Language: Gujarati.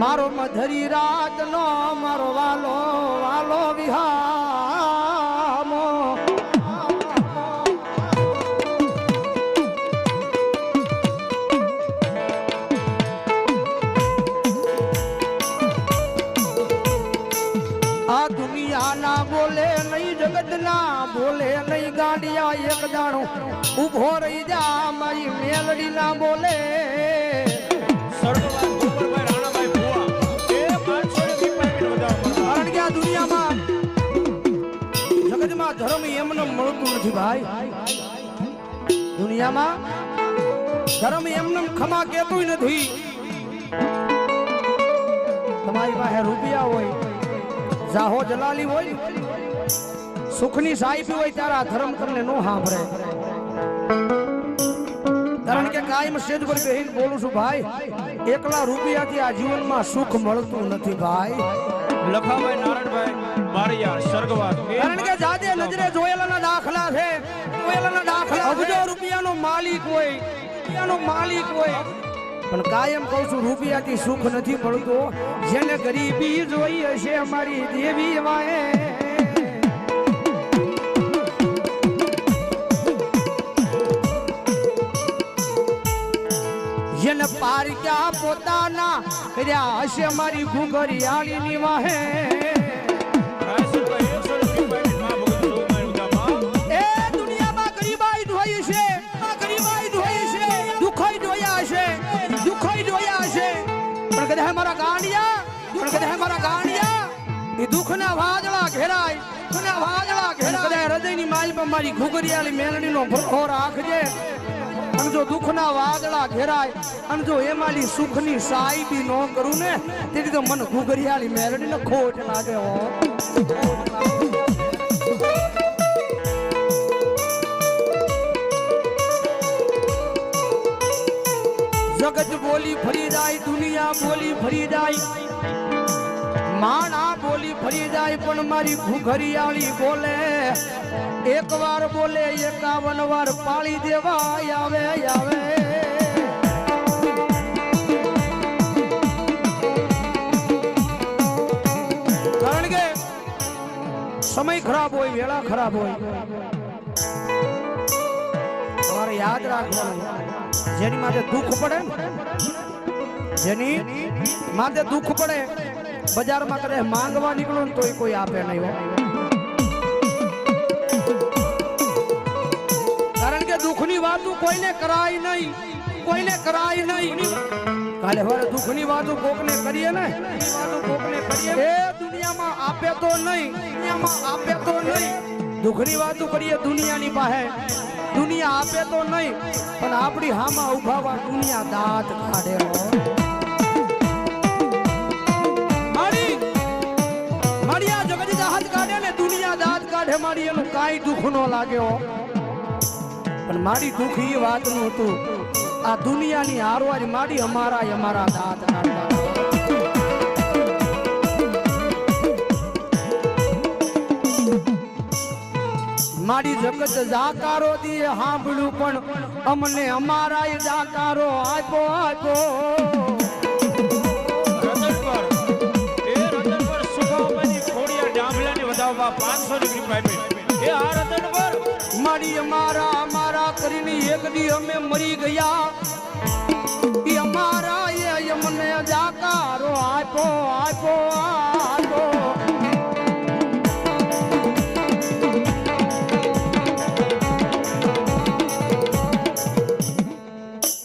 મારો મધરી રાત નો મારો વાલો વાલો વિહામો આ દુનિયા ના બોલે નહીં જગત ના બોલે નહીં ગાડિયા એક દાણો ઊભો રહી જા મારી મેલડી ના બોલે સર્વવાદ નથી. ભાઈ રૂપિયા હોય, જાહો જલાલી હોય, સુખની સાહેબી હોય ત્યારે આ ધર્મ તમને નો સાંભળે. કાયમ સ્ટેજ પર બેહીને બોલું છું ભાઈ એકલા રૂપિયાથી આ જીવનમાં સુખ મળતું નથી ભાઈ. લખાભાઈ નારાયણભાઈ બારિયા સ્વર્ગવાસ. કારણ કે જાતે નજરે જોયેલાના દાખલા છે. જોયેલાના દાખલા અબજો રૂપિયાનો માલિક હોય રૂપિયાનો માલિક હોય. પણ કાયમ કહું છું રૂપિયાથી સુખ નથી મળતું. જેને ગરીબી જોઈ હશે અમારી દેવી વાએ જેને પારક્યા પોતાના કર્યા હશે મારી ઘૂંઘરિયાળીની વાહે? મારા ગાંડિયા, પણ કદાચ મારા ગાંડિયા, એ દુઃખના વાદળા ઘેરાય, દુઃખના વાદળા ઘેરાય. કદાચ હૃદયની માલ પર મારી ઘુઘરિયાળી મેલડીનો ભરખો રાખજે. અને જો દુઃખના વાદળા ઘેરાય, અને જો એમાંની સુખની સાઈબી ન કરું ને તેથી તો મને ઘુઘરિયાળી મેલડીને ખોટ લાગે હો. જગત બોલી ફરી જાય, દુનિયા બોલી ફરી જાય. માણા બોલી ફરી જાય પણ મારી ઘુઘરિયાળી બોલે. એક વાર બોલે, એકાવન વાર પાળી દેવા આવે આવે. કારણ કે સમય ખરાબ હોય, વેળા ખરાબ હોય. તમારે યાદ રાખવાનું. જેની માટે દુઃખ પડે જેની માથે દુઃખ પડે બજારમાં કરે માંગવા નીકળો તોય કોઈ આપે નહીં કારણ કે દુઃખની વાતો કોઈને કરાય નહીં. કોઈને કરાય નહીં. કાલે હવે દુઃખની વાતો કોકને કરીએ ને? કોકને કરીએ એ દુનિયામાં આપે તો નહીં. દુનિયામાં આપે તો નહીં. દુઃખની વાતો કરીએ દુનિયાની પાસે. દુનિયા આપે તો નહીં. પણ આપણી હામાં ઉભાવા દુનિયા દાંત કાઢે મારી એનું કાંઈ દુઃખ નો લાગ્યો. પણ મારી દુઃખ એ વાતનું હતું, આ દુનિયાની હારવારી મારી અમારા અમારા દાંત મારી જગત જાકારો દીએ સાંભળ્યું, પણ અમને અમારા જાકારો આપ્યો આપ્યો. ડાંભલાની પાંચસો ની એ. આ રતનપર મારી અમારા અમારા કરીને એક દી અમે મરી ગયા.